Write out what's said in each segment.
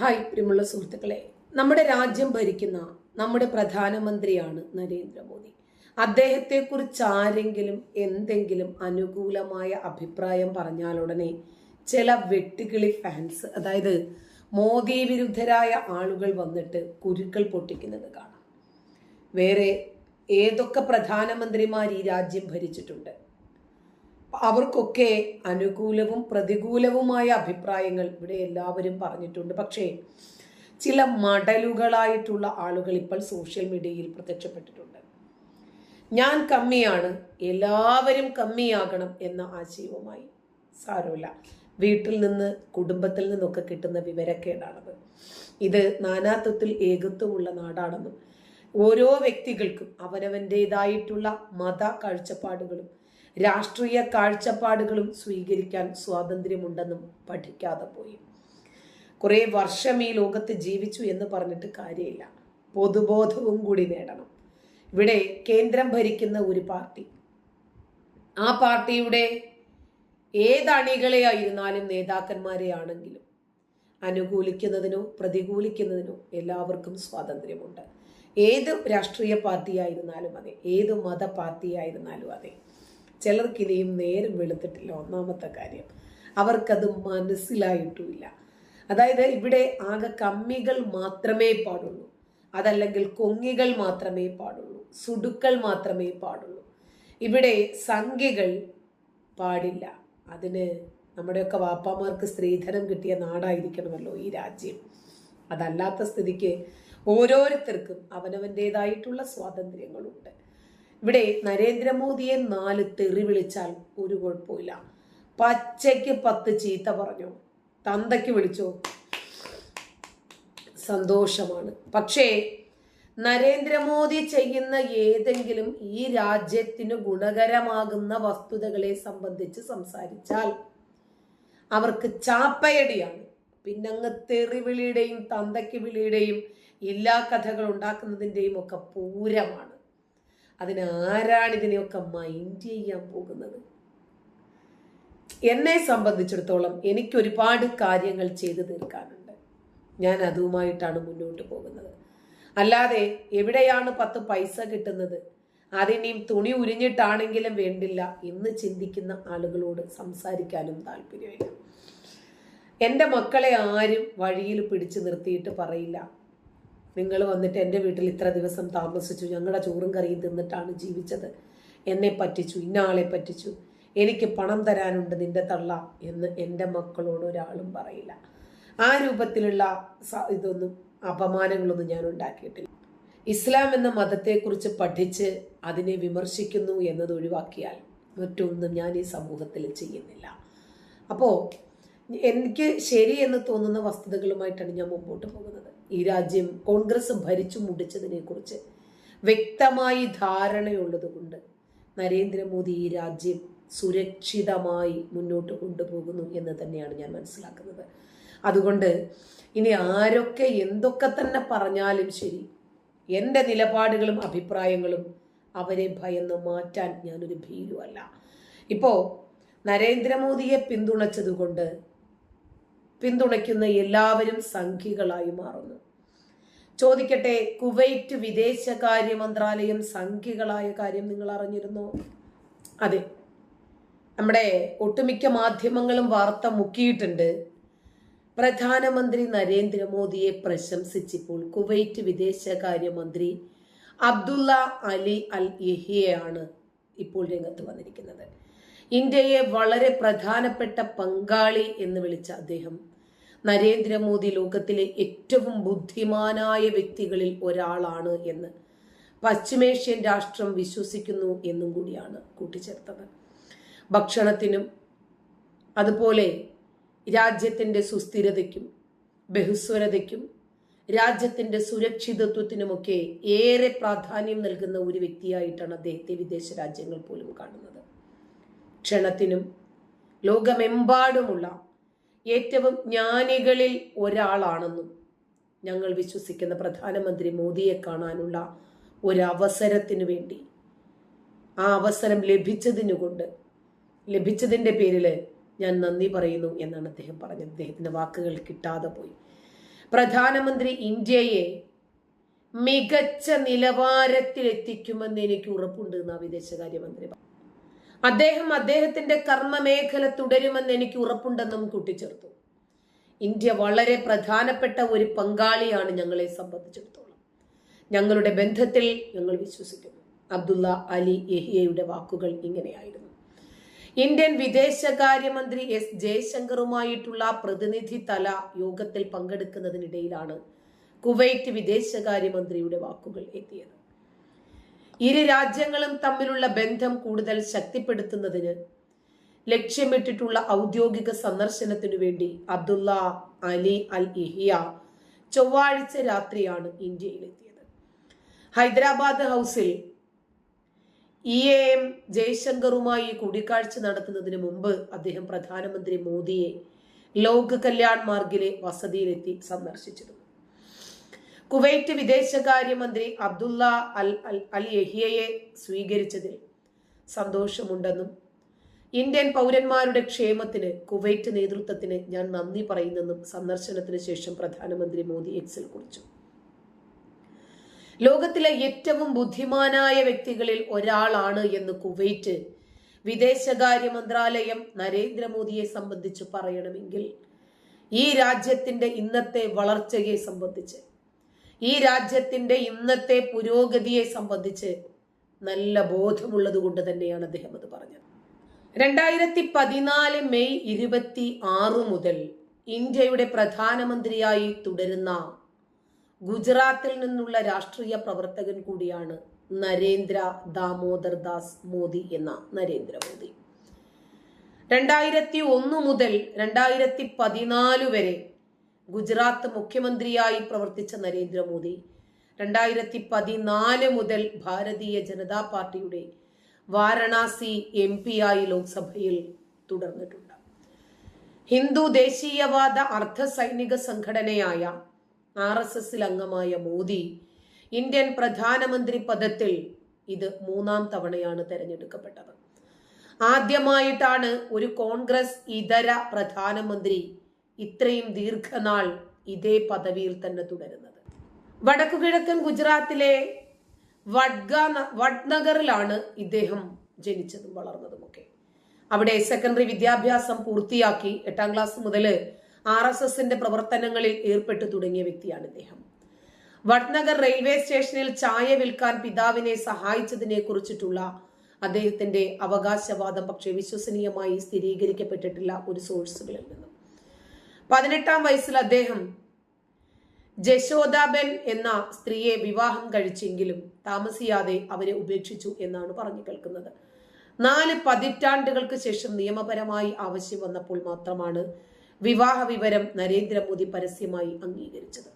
Hi പ്രിയമുള്ള സുഹൃത്തുക്കളെ. നമ്മുടെ രാജ്യം ഭരിക്കുന്ന നമ്മുടെ പ്രധാനമന്ത്രിയാണ് നരേന്ദ്രമോദി. അദ്ദേഹത്തെക്കുറിച്ച് ആരെങ്കിലും എന്തെങ്കിലും അനുകൂലമായ അഭിപ്രായം പറഞ്ഞാൽ ഉടനെ ചില വെട്ടുകിളി ഫാൻസ് അതായത് മോദി വിരുദ്ധരായ ആളുകൾ വന്നിട്ട് കുരുക്കൾ പൊട്ടിക്കുന്നത് കാണാം. വേറെ ഏതൊക്കെ പ്രധാനമന്ത്രിമാർ ഈ രാജ്യം ഭരിച്ചിട്ടുണ്ട്? അവർക്കൊക്കെ അനുകൂലവും പ്രതികൂലവുമായ അഭിപ്രായങ്ങൾ ഇവിടെ എല്ലാവരും പറഞ്ഞിട്ടുണ്ട്. പക്ഷേ ചില മടലുകളായിട്ടുള്ള ആളുകൾ ഇപ്പോൾ സോഷ്യൽ മീഡിയയിൽ പ്രത്യക്ഷപ്പെട്ടിട്ടുണ്ട്. ഞാൻ കമ്മിയാണ് എല്ലാവരും കമ്മിയാകണം എന്ന ആശയവുമായി സാരമില്ല. വീട്ടിൽ നിന്ന് കുടുംബത്തിൽ നിന്നൊക്കെ കിട്ടുന്ന വിവരക്കേടാണത്. ഇത് നാനാത്വത്തിൽ ഏകത്വമുള്ള നാടാണെന്നും ഓരോ വ്യക്തികൾക്കും അവനവന്റെതായിട്ടുള്ള മത കാഴ്ചപ്പാടുകളും രാഷ്ട്രീയ കാഴ്ചപ്പാടുകളും സ്വീകരിക്കാൻ സ്വാതന്ത്ര്യമുണ്ടെന്നും പഠിക്കാതെ പോയി. കുറേ വർഷം ഈ ലോകത്ത് ജീവിച്ചു എന്ന് പറഞ്ഞിട്ട് കാര്യമില്ല. പൊതുബോധവും കൂടി നേടണം. ഇവിടെ കേന്ദ്രം ഭരിക്കുന്ന ഒരു പാർട്ടി. ആ പാർട്ടിയുടെ ഏത് അണികളെ ആയിരുന്നാലും നേതാക്കന്മാരെ ആണെങ്കിലും അനുകൂലിക്കുന്നതിനോ പ്രതികൂലിക്കുന്നതിനോ എല്ലാവർക്കും സ്വാതന്ത്ര്യമുണ്ട്. ഏത് രാഷ്ട്രീയ പാർട്ടി ആയിരുന്നാലും അതെ. ഏത് മത പാർട്ടി ആയിരുന്നാലും അതെ. ചിലർക്കിനിയും നേരം വെളുത്തിട്ടില്ല ഒന്നാമത്തെ കാര്യം. അവർക്കത് മനസ്സിലായിട്ടുമില്ല. അതായത് ഇവിടെ ആകെ കമ്മികൾ മാത്രമേ പാടുള്ളൂ. അതല്ലെങ്കിൽ കൊങ്ങികൾ മാത്രമേ പാടുള്ളൂ. സുടുക്കൾ മാത്രമേ പാടുള്ളൂ. ഇവിടെ സംഖ്യകൾ പാടില്ല. അതിന് നമ്മുടെയൊക്കെ വാപ്പാമാർക്ക് സ്ത്രീധനം കിട്ടിയ നാടായിരിക്കണമല്ലോ ഈ രാജ്യം. അതല്ലാത്ത സ്ഥിതിക്ക് ഓരോരുത്തർക്കും അവനവന്റെതായിട്ടുള്ള സ്വാതന്ത്ര്യങ്ങളുണ്ട്. ഇവിടെ നരേന്ദ്രമോദിയെ നാല് തെറി വിളിച്ചാൽ ഒരു കുഴപ്പമില്ല. പച്ചയ്ക്ക് പത്ത് ചീത്ത പറഞ്ഞു. തന്തയ്ക്ക് വിളിച്ചോ? സന്തോഷമാണ്. പക്ഷേ നരേന്ദ്രമോദി ചെയ്യുന്ന ഏതെങ്കിലും ഈ രാജ്യത്തിന് ഗുണകരമാകുന്ന വസ്തുതകളെ സംബന്ധിച്ച് സംസാരിച്ചാൽ അവർക്ക് ചാപ്പയടിയാണ്. പിന്നങ്ങ് തെറിവിളിയുടെയും തന്തയ്ക്ക് വിളിയുടെയും ഇല്ലാ കഥകൾ ഉണ്ടാക്കുന്നതിന്റെയും ഒക്കെ പൂരമാണ്. അതിന് ആരാണ് ഇതിനെയൊക്കെ മൈൻഡ് ചെയ്യാൻ പോകുന്നത്? എന്നെ സംബന്ധിച്ചിടത്തോളം എനിക്ക് ഒരുപാട് കാര്യങ്ങൾ ചെയ്തു തീർക്കാനുണ്ട്. ഞാൻ അതുമായിട്ടാണ് മുന്നോട്ട് പോകുന്നത്. അല്ലാതെ എവിടെയാണ് പത്ത് പൈസ കിട്ടുന്നത്? അതിനെയും തുണി ഉരിഞ്ഞിട്ടാണെങ്കിലും വേണ്ടില്ല എന്ന് ചിന്തിക്കുന്ന ആളുകളോട് സംസാരിക്കാനും താല്പര്യമില്ല. എന്റെ മക്കളെ ആരും വഴിയിൽ പിടിച്ചു നിർത്തിയിട്ട് പറയില്ല. നിങ്ങൾ വന്നിട്ട് എന്റെ വീട്ടിൽ ഇത്ര ദിവസം താമസിച്ചു. ഞങ്ങളുടെ ചോറും കറിയും തിന്നിട്ടാണ് ജീവിച്ചത്. എന്നെ പറ്റിച്ചു ഇന്ന ആളെ പറ്റിച്ചു. എനിക്ക് പണം തരാനുണ്ട് നിന്റെ തള്ള എന്ന് എന്റെ മക്കളോട് ഒരാളും പറയില്ല. ആ രൂപത്തിലുള്ള ഇതൊന്നും അപമാനങ്ങളൊന്നും ഞാൻ ഉണ്ടാക്കിയിട്ടില്ല. ഇസ്ലാം എന്ന മതത്തെക്കുറിച്ച് പഠിച്ച് അതിനെ വിമർശിക്കുന്നു എന്നത് ഒഴിവാക്കിയാൽ മറ്റൊന്നും ഞാൻ ഈ സമൂഹത്തിൽ ചെയ്യുന്നില്ല. അപ്പോൾ എനിക്ക് ശരി എന്ന് തോന്നുന്ന വസ്തുതകളുമായിട്ടാണ് ഞാൻ മുമ്പോട്ട് പോകുന്നത്. ഈ രാജ്യം കോൺഗ്രസ് ഭരിച്ചു മുടിച്ചതിനെക്കുറിച്ച് വ്യക്തമായി ധാരണയുള്ളതുകൊണ്ട് നരേന്ദ്രമോദി ഈ രാജ്യം സുരക്ഷിതമായി മുന്നോട്ട് കൊണ്ടുപോകുന്നു എന്ന് തന്നെയാണ് ഞാൻ മനസ്സിലാക്കുന്നത്. അതുകൊണ്ട് ഇനി ആരൊക്കെ എന്തൊക്കെ തന്നെ പറഞ്ഞാലും ശരി എന്റെ നിലപാടുകളും അഭിപ്രായങ്ങളും അവരെ ഭയന്ന് മാറ്റാൻ ഞാനൊരു ഭീരുവല്ല. ഇപ്പോൾ നരേന്ദ്രമോദിയെ പിന്തുണച്ചതുകൊണ്ട് പിന്തുണയ്ക്കുന്ന എല്ലാവരും സംഖ്യകളായി മാറുന്നു. ചോദിക്കട്ടെ കുവൈറ്റ് വിദേശകാര്യ മന്ത്രാലയം സംഖ്യകളായ കാര്യം നിങ്ങൾ അറിഞ്ഞിരുന്നോ? അതെ. നമ്മുടെ ഒട്ടുമിക്ക മാധ്യമങ്ങളും വാർത്ത മുക്കിയിട്ടുണ്ട്. പ്രധാനമന്ത്രി നരേന്ദ്രമോദിയെ പ്രശംസിച്ചിപ്പോൾ കുവൈറ്റ് വിദേശകാര്യമന്ത്രി അബ്ദുള്ള അലി അൽ യഹിയാണ് ഇപ്പോൾ രംഗത്ത് വന്നിരിക്കുന്നത്. ഇന്ത്യയെ വളരെ പ്രധാനപ്പെട്ട പങ്കാളി എന്ന് വിളിച്ച അദ്ദേഹം. നരേന്ദ്രമോദി ലോകത്തിലെ ഏറ്റവും ബുദ്ധിമാനായ വ്യക്തികളിൽ ഒരാളാണ് എന്ന് പശ്ചിമേഷ്യൻ രാഷ്ട്രം വിശ്വസിക്കുന്നു എന്നും കൂടിയാണ് കൂട്ടിച്ചേർത്തത്. ഭക്ഷണത്തിനും അതുപോലെ രാജ്യത്തിന്റെ സുസ്ഥിരതയ്ക്കും ബഹുസ്വരതയ്ക്കും രാജ്യത്തിന്റെ സുരക്ഷിതത്വത്തിനുമൊക്കെ ഏറെ പ്രാധാന്യം നൽകുന്ന ഒരു വ്യക്തിയായിട്ടാണ് അദ്ദേഹത്തെ വിദേശ രാജ്യങ്ങൾ പോലും കാണുന്നത്. ക്ഷണത്തിനും ലോകമെമ്പാടുമുള്ള ഏറ്റവും ജ്ഞാനികളിൽ ഒരാളാണെന്നും ഞങ്ങൾ വിശ്വസിക്കുന്ന പ്രധാനമന്ത്രി മോദിയെ കാണാനുള്ള ഒരവസരത്തിനു വേണ്ടി ആ അവസരം ലഭിച്ചതിനുകൊണ്ട് ലഭിച്ചതിന്റെ പേരിൽ ഞാൻ നന്ദി പറയുന്നു എന്നാണ് അദ്ദേഹം പറഞ്ഞത് അദ്ദേഹത്തിന്റെ വാക്കുകൾ കിട്ടാതെ പോയി പ്രധാനമന്ത്രി ഇന്ത്യയെ മികച്ച നിലവാരത്തിൽ എത്തിക്കുമെന്ന് എനിക്ക് ഉറപ്പുണ്ട് എന്നാണ് വിദേശകാര്യമന്ത്രി. അദ്ദേഹം അദ്ദേഹത്തിന്റെ കർമ്മമേഖല തുടരുമെന്ന് എനിക്ക് ഉറപ്പുണ്ടെന്നും കൂട്ടിച്ചേർത്തു. ഇന്ത്യ വളരെ പ്രധാനപ്പെട്ട ഒരു പങ്കാളിയാണ് ഞങ്ങളെ സംബന്ധിച്ചിടത്തോളം. ഞങ്ങളുടെ ബന്ധത്തിൽ ഞങ്ങൾ വിശ്വസിക്കുന്നു. അബ്ദുള്ള അലി യഹിയയുടെ വാക്കുകൾ ഇങ്ങനെയായിരുന്നു. ഇന്ത്യൻ വിദേശകാര്യമന്ത്രി എസ് ജയശങ്കറുമായിട്ടുള്ള പ്രതിനിധി തല യോഗത്തിൽ പങ്കെടുക്കുന്നതിനിടയിലാണ് കുവൈറ്റ് വിദേശകാര്യമന്ത്രിയുടെ വാക്കുകൾ എത്തിയത്. ഇരു രാജ്യങ്ങളും തമ്മിലുള്ള ബന്ധം കൂടുതൽ ശക്തിപ്പെടുത്തുന്നതിന് ലക്ഷ്യമിട്ടിട്ടുള്ള ഔദ്യോഗിക സന്ദർശനത്തിനു വേണ്ടി അബ്ദുള്ള അലി അൽ ഇഹിയ ചൊവ്വാഴ്ച രാത്രിയാണ് ഇന്ത്യയിലെത്തിയത്. ഹൈദരാബാദ് ഹൗസിൽ ഇ എ എം ജയശങ്കറുമായി കൂടിക്കാഴ്ച നടത്തുന്നതിന് മുമ്പ് അദ്ദേഹം പ്രധാനമന്ത്രി മോദിയെ ലോക് കല്യാൺ മാർഗിലെ വസതിയിലെത്തി സന്ദർശിച്ചിരുന്നു. കുവൈറ്റ് വിദേശകാര്യമന്ത്രി അബ്ദുള്ള അൽ അൽ അൽ യഹിയയെ സ്വീകരിച്ചതിൽ സന്തോഷമുണ്ടെന്നും ഇന്ത്യൻ പൗരന്മാരുടെ ക്ഷേമത്തിന് കുവൈറ്റ് നേതൃത്വത്തിന് ഞാൻ നന്ദി പറയുന്നെന്നും സന്ദർശനത്തിന് ശേഷം പ്രധാനമന്ത്രി മോദി എക്സിൽ കുറിച്ചു. ലോകത്തിലെ ഏറ്റവും ബുദ്ധിമാനായ വ്യക്തികളിൽ ഒരാളാണ് എന്ന് കുവൈറ്റ് വിദേശകാര്യ മന്ത്രാലയം നരേന്ദ്രമോദിയെ സംബന്ധിച്ച് പറയണമെങ്കിൽ ഈ രാജ്യത്തിന്റെ ഇന്നത്തെ വളർച്ചയെ സംബന്ധിച്ച് ഈ രാജ്യത്തിന്റെ ഇന്നത്തെ പുരോഗതിയെ സംബന്ധിച്ച് നല്ല ബോധമുള്ളത് കൊണ്ട് തന്നെയാണ് അദ്ദേഹം അത് പറഞ്ഞത്. രണ്ടായിരത്തി പതിനാല് മെയ് ഇരുപത്തി ആറ് മുതൽ ഇന്ത്യയുടെ പ്രധാനമന്ത്രിയായി തുടരുന്ന ഗുജറാത്തിൽ നിന്നുള്ള രാഷ്ട്രീയ പ്രവർത്തകൻ കൂടിയാണ് നരേന്ദ്ര ദാമോദർ ദാസ് മോദി എന്ന നരേന്ദ്രമോദി രണ്ടായിരത്തി ഒന്ന് മുതൽ രണ്ടായിരത്തി പതിനാല് വരെ ഗുജറാത്ത് മുഖ്യമന്ത്രിയായി പ്രവർത്തിച്ച നരേന്ദ്രമോദി രണ്ടായിരത്തി പതിനാല് മുതൽ ഭാരതീയ ജനതാ പാർട്ടിയുടെ വാരണാസി എം ആയി ലോക്സഭയിൽ തുടർന്നിട്ടുണ്ട്. ഹിന്ദു ദേശീയവാദ അർദ്ധ സൈനിക സംഘടനയായ ആർ എസ് എസിൽ അംഗമായ മോദി ഇന്ത്യൻ പ്രധാനമന്ത്രി പദത്തിൽ ഇത് മൂന്നാം തവണയാണ് തെരഞ്ഞെടുക്കപ്പെട്ടത്. ആദ്യമായിട്ടാണ് ഒരു കോൺഗ്രസ് ഇതര പ്രധാനമന്ത്രി ഇത്രയും ദീർഘനാൾ ഇതേ പദവിയിൽ തന്നെ തുടരുന്നത്. വടക്കുകിഴക്കൻ ഗുജറാത്തിലെ വഡ്ഗ വഡ്നഗറിലാണ് ഇദ്ദേഹം ജനിച്ചതും വളർന്നതുമൊക്കെ. അവിടെ സെക്കൻഡറി വിദ്യാഭ്യാസം പൂർത്തിയാക്കി എട്ടാം ക്ലാസ് മുതൽ ആർ എസ് എസിന്റെ പ്രവർത്തനങ്ങളിൽ ഏർപ്പെട്ടു തുടങ്ങിയ വ്യക്തിയാണ് ഇദ്ദേഹം. വഡ്നഗർ റെയിൽവേ സ്റ്റേഷനിൽ ചായ വിൽക്കാൻ പിതാവിനെ സഹായിച്ചതിനെ കുറിച്ചിട്ടുള്ള അദ്ദേഹത്തിന്റെ അവകാശവാദം പക്ഷേ വിശ്വസനീയമായി സ്ഥിരീകരിക്കപ്പെട്ടിട്ടില്ല ഒരു സോഴ്സുകളിൽ നിന്നും. പതിനെട്ടാം വയസ്സിൽ അദ്ദേഹം ജശോദാബെൻ എന്ന സ്ത്രീയെ വിവാഹം കഴിച്ചെങ്കിലും താമസിയാതെ അവരെ ഉപേക്ഷിച്ചു എന്നാണ് പറഞ്ഞു കേൾക്കുന്നത്. നാല് പതിറ്റാണ്ടുകൾക്ക് ശേഷം നിയമപരമായി ആവശ്യം വന്നപ്പോൾ മാത്രമാണ് വിവാഹ വിവരം നരേന്ദ്രമോദി പരസ്യമായി അംഗീകരിച്ചത്.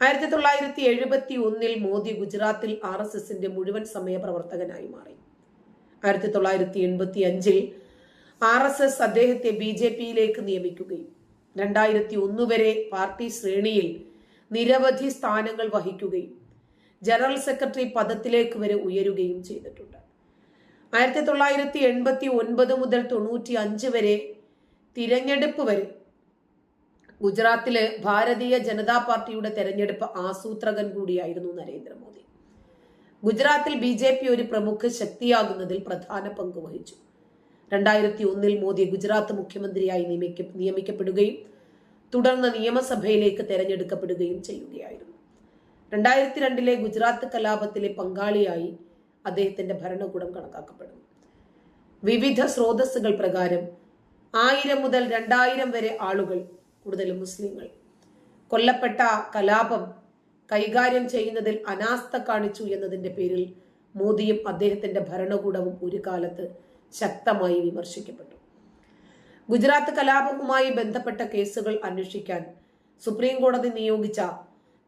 ആയിരത്തി തൊള്ളായിരത്തി എഴുപത്തി ഒന്നിൽ മോദി ഗുജറാത്തിൽ ആർ എസ് എസിന്റെ മുഴുവൻ സമയ പ്രവർത്തകനായി മാറി. ആയിരത്തി തൊള്ളായിരത്തി എൺപത്തി അഞ്ചിൽ ആർ എസ് എസ് അദ്ദേഹത്തെ ബി ജെ പിയിലേക്ക് നിയമിക്കുകയും രണ്ടായിരത്തി ഒന്ന് വരെ പാർട്ടി ശ്രേണിയിൽ നിരവധി സ്ഥാനങ്ങൾ വഹിക്കുകയും ജനറൽ സെക്രട്ടറി പദത്തിലേക്ക് വരെ ഉയരുകയും ചെയ്തിട്ടുണ്ട്. ആയിരത്തി തൊള്ളായിരത്തി എൺപത്തി ഒൻപത് മുതൽ തൊണ്ണൂറ്റി അഞ്ച് വരെ തിരഞ്ഞെടുപ്പ് വരെ ഗുജറാത്തിലെ ഭാരതീയ ജനതാ പാർട്ടിയുടെ തെരഞ്ഞെടുപ്പ് ആസൂത്രകൻ കൂടിയായിരുന്നു നരേന്ദ്രമോദി. ഗുജറാത്തിൽ ബി ജെ പി ഒരു പ്രമുഖ ശക്തിയാകുന്നതിൽ പ്രധാന പങ്ക് വഹിച്ചു. രണ്ടായിരത്തി ഒന്നിൽ മോദി ഗുജറാത്ത് മുഖ്യമന്ത്രിയായി നിയമിക്ക നിയമിക്കപ്പെടുകയും തുടർന്ന് നിയമസഭയിലേക്ക് തെരഞ്ഞെടുക്കപ്പെടുകയും ചെയ്യുകയായിരുന്നു. രണ്ടായിരത്തി രണ്ടിലെ ഗുജറാത്ത് കലാപത്തിലെ പങ്കാളിയായി അദ്ദേഹത്തിന്റെ ഭരണകൂടം കണക്കാക്കപ്പെടുന്നു. വിവിധ സ്രോതസ്സുകൾ പ്രകാരം ആയിരം മുതൽ രണ്ടായിരം വരെ ആളുകൾ കൂടുതലും മുസ്ലിങ്ങൾ കൊല്ലപ്പെട്ട കലാപം കൈകാര്യം ചെയ്യുന്നതിൽ അനാസ്ഥ കാണിച്ചു എന്നതിന്റെ പേരിൽ മോദിയും അദ്ദേഹത്തിന്റെ ഭരണകൂടവും ഒരു കാലത്ത് ശക്തമായി വിമർശിക്കപ്പെട്ടു. ഗുജറാത്ത് കലാപവുമായി ബന്ധപ്പെട്ട കേസുകൾ അന്വേഷിക്കാൻ സുപ്രീം കോടതി നിയോഗിച്ച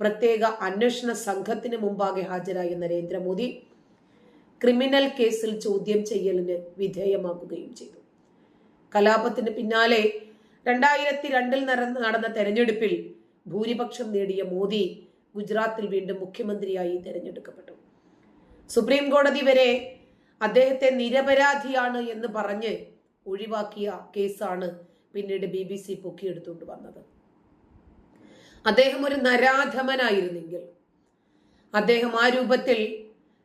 പ്രത്യേക അന്വേഷണ സംഘത്തിന് മുമ്പാകെ ഹാജരായ നരേന്ദ്രമോദി ക്രിമിനൽ കേസിൽ ചോദ്യം ചെയ്യലിന് വിധേയമാക്കുകയും ചെയ്തു. കലാപത്തിന് പിന്നാലെ രണ്ടായിരത്തി രണ്ടിൽ നടന്ന തെരഞ്ഞെടുപ്പിൽ ഭൂരിപക്ഷം നേടിയ മോദി ഗുജറാത്തിൽ വീണ്ടും മുഖ്യമന്ത്രിയായി തെരഞ്ഞെടുക്കപ്പെട്ടു. സുപ്രീം കോടതി വരെ അദ്ദേഹത്തെ നിരപരാധിയാണ് എന്ന് പറഞ്ഞ് ഒഴിവാക്കിയ കേസാണ് പിന്നീട് ബി ബി സി പൊക്കിയെടുത്തുകൊണ്ട് വന്നത്. അദ്ദേഹം ഒരു നരാധമനായിരുന്നെങ്കിൽ അദ്ദേഹം ആ രൂപത്തിൽ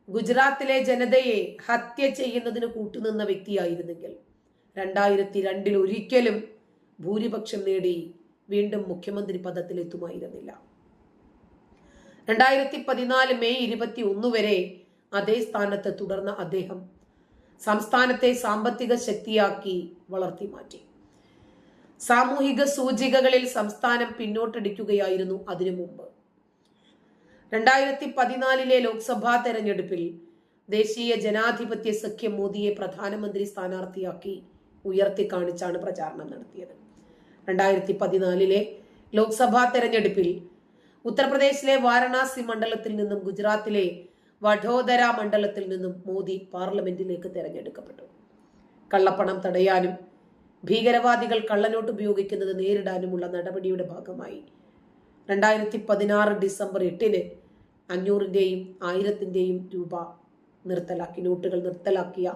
ഗുജറാത്തിലെ ജനതയെ ഹത്യ ചെയ്യുന്നതിന് കൂട്ടുനിന്ന വ്യക്തിയായിരുന്നെങ്കിൽ രണ്ടായിരത്തി രണ്ടിൽ ഒരിക്കലും ഭൂരിപക്ഷം നേടി വീണ്ടും മുഖ്യമന്ത്രി പദത്തിലെത്തുമായിരുന്നില്ല. രണ്ടായിരത്തി പതിനാല് മെയ് ഇരുപത്തി ഒന്ന് വരെ അതേ സ്ഥാനത്ത് തുടർന്ന അദ്ദേഹം സംസ്ഥാനത്തെ സാമ്പത്തിക ശക്തിയാക്കി വളർത്തി മാറ്റി. സാമൂഹിക സൂചികകളിൽ സംസ്ഥാനം പിന്നോട്ടടിക്കുകയായിരുന്നു അതിനു മുമ്പ്. രണ്ടായിരത്തി പതിനാലിലെ ലോക്സഭാ തെരഞ്ഞെടുപ്പിൽ ദേശീയ ജനാധിപത്യ സഖ്യം മോദിയെ പ്രധാനമന്ത്രി സ്ഥാനാർത്ഥിയാക്കി ഉയർത്തി കാണിച്ചാണ് പ്രചാരണം നടത്തിയത്. രണ്ടായിരത്തി പതിനാലിലെ ലോക്സഭാ തെരഞ്ഞെടുപ്പിൽ ഉത്തർപ്രദേശിലെ വാരണാസി മണ്ഡലത്തിൽ നിന്നും ഗുജറാത്തിലെ വഡോദര മണ്ഡലത്തിൽ നിന്നും മോദി പാർലമെന്റിലേക്ക് തെരഞ്ഞെടുക്കപ്പെട്ടു. കള്ളപ്പണം തടയാനും ഭീകരവാദികൾ കള്ളനോട്ട് ഉപയോഗിക്കുന്നത് നേരിടാനുമുള്ള നടപടിയുടെ ഭാഗമായി രണ്ടായിരത്തി പതിനാറ് ഡിസംബർ എട്ടിന് അഞ്ഞൂറിന്റെയും ആയിരത്തിന്റെയും രൂപ നിർത്തലാക്കി നോട്ടുകൾ നിർത്തലാക്കിയ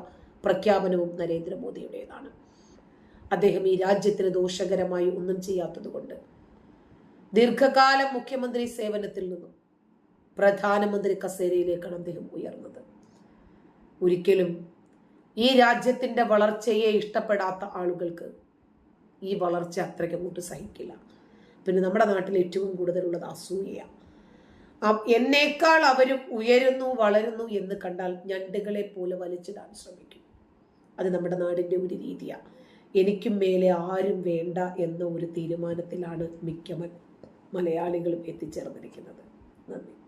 പ്രഖ്യാപനവും നരേന്ദ്രമോദിയുടേതാണ്. അദ്ദേഹം ഈ രാജ്യത്തിന് ദോഷകരമായി ഒന്നും ചെയ്യാത്തതുകൊണ്ട് ദീർഘകാലം മുഖ്യമന്ത്രി സേവനത്തിൽ നിന്നും പ്രധാനമന്ത്രി കസേരയിലേക്കാണ് അദ്ദേഹം ഉയർന്നത്. ഒരിക്കലും ഈ രാജ്യത്തിന്റെ വളർച്ചയെ ഇഷ്ടപ്പെടാത്ത ആളുകൾക്ക് ഈ വളർച്ച അത്രയ്ക്ക് അങ്ങോട്ട് സഹിക്കില്ല. പിന്നെ നമ്മുടെ നാട്ടിൽ ഏറ്റവും കൂടുതലുള്ളത് അസൂയയാണ്. ആ- എന്നേക്കാൾ അവരും ഉയരുന്നു വളരുന്നു എന്ന് കണ്ടാൽ ഞണ്ടുകളെ പോലെ വലിച്ചിടാൻ ശ്രമിക്കും. അത് നമ്മുടെ നാടിന്റെ ഒരു രീതിയാണ്. എനിക്കും മേലെ ആരും വേണ്ട എന്ന ഒരു തീരുമാനത്തിലാണ് മിക്ക മലയാളികളും എത്തിച്ചേർന്നിരിക്കുന്നത്. നന്ദി.